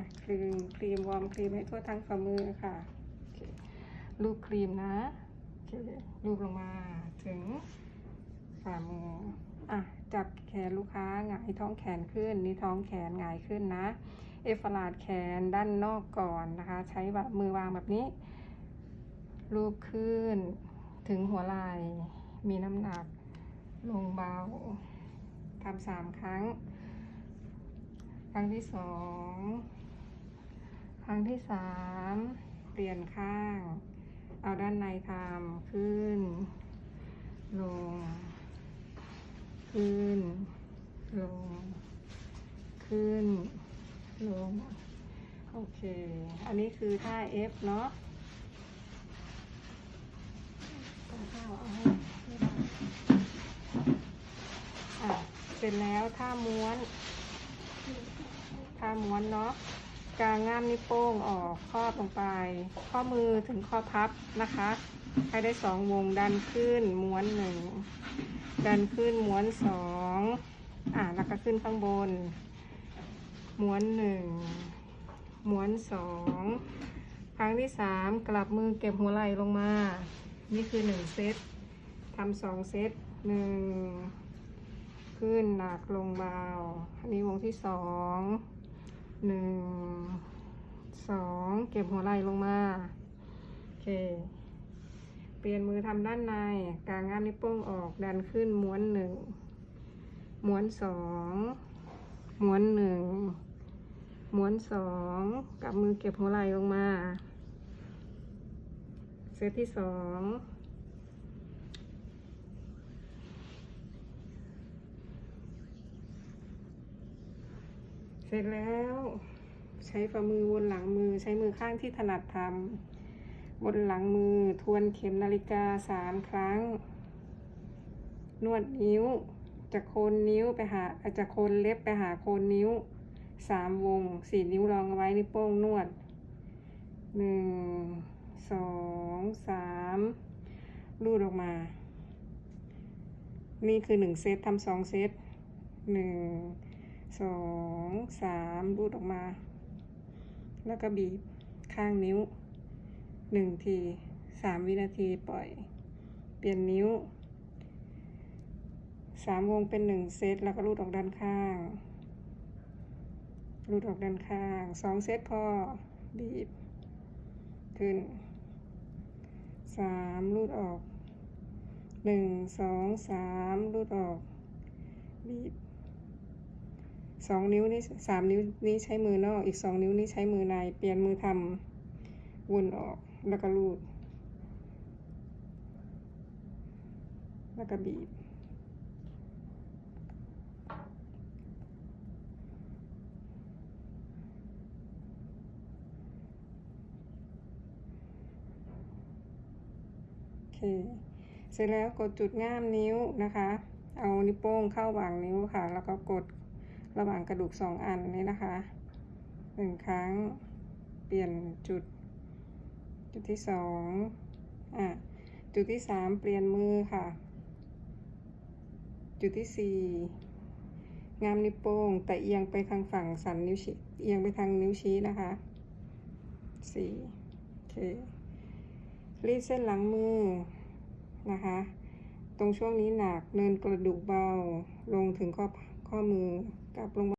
อะครีมครีมวอร์มครีมให้ทั่วทั้งฝ่ามือค่ะโอเคลูบครีมนะโอเคลูบลงมาถึงฝ่ามืออะจับแขนลูกค้าหงายท้องแขนขึ้นนี่ท้องแขนหงายขึ้นนะ เอฟลาดแขนด้านนอกก่อนนะคะ ใช้แบบมือวางแบบนี้รูปขึ้นถึงหัวไหล่มีน้ำหนัก ลงเบาทำสามครั้ง ครั้งที่สองค รั้งที่สามเปลี่ยนข้าง เอาด้านในทำขึ้น ลง ขึ้น ลง ขึ้น ลง โอเค อันนี้คือท่า F เนาะต้องเข้าเอาให้ไม่ได้อะเสร็จแล้วท่าม้วน ท่าม้วนเนาะ กางง่ามนิ้วโป้งออกครอบลงไป ข้อมือถึงข้อพับนะคะให้ได้สองวงดันขึ้นม้วนหนึ่งดันขึ้นม้วนสองอะแล้วก็ขึ้นข้างบน ม้วนหนึ่งม้วนสองครั้งที่สามกลับมือเก็บหัวไหล่ลงมา นี่คือหนึ่งเซตทำสองเซตหนึ่งขึ้นหนักลงเบาอันนี้วงที่สอง หนึ่ง สอง เก็บหัวไหล่ลงมา โอเค เปลี่ยนมือทำด้านใน กางงามนิ้วโป้งออก ดันขึ้นม้วนหนึ่ง ม้วนสอง ม้วนหนึ่ง ม้วนสองกับมือเก็บหัวไหล่ลงมา เซตที่สองเสร็จแล้ว ใช้ฝ่ามือวนหลังมือ ใช้มือข้างที่ถนัดทำวนหลังมือ ทวนเข็มนาฬิกาสามครั้ง นวดนิ้ว จากโคนนิ้วไปหาจากโคนเล็บไปหาโคนนิ้วสามวงสี่นิ้วรองไว้นิ้วโป้งนวดหนึ่งสองสามรูดออกมา นี่คือหนึ่งเซตทำสองเซตหนึ่งสองสามรูดออกมา แล้วก็บีบข้างนิ้วหนึ่งทีสามวินาทีปล่อย เปลี่ยนนิ้วสามวงเป็นหนึ่งเซตแล้วก็รูดออกด้านข้าง รูดออกด้านข้างสองเซตพอบีบ ขึ้นสามรูดออกหนึ่งสองสามรูดออก บีบ สองนิ้วนี้สามนิ้วนี้ใช้มือนอก อีกสองนิ้วนี้ใช้มือใน เปลี่ยนมือทำวนออกแล้วก็รูด แล้วก็บีบ โอเค เสร็จแล้วกดจุดง่ามนิ้วนะคะ เอานิ้วโป้งเข้าวางนิ้วค่ะ แล้วก็กด ระหว่างกระดูกสองอันนี้นะคะหนึ่งครั้ง เปลี่ยนจุด จุดที่สองอะจุดที่สามเปลี่ยนมือค่ะ จุดที่สี่งามนิ้วโป้ง แต่เอียงไปทางฝั่งสันนิ้วชี้เอียงไปทางนิ้วชี้นะคะสี่โอเครีดเส้นหลังมือนะคะ ตรงช่วงนี้หนักเนินกระดูกเบาลงถึงข้อข้อมือ กลับลงมา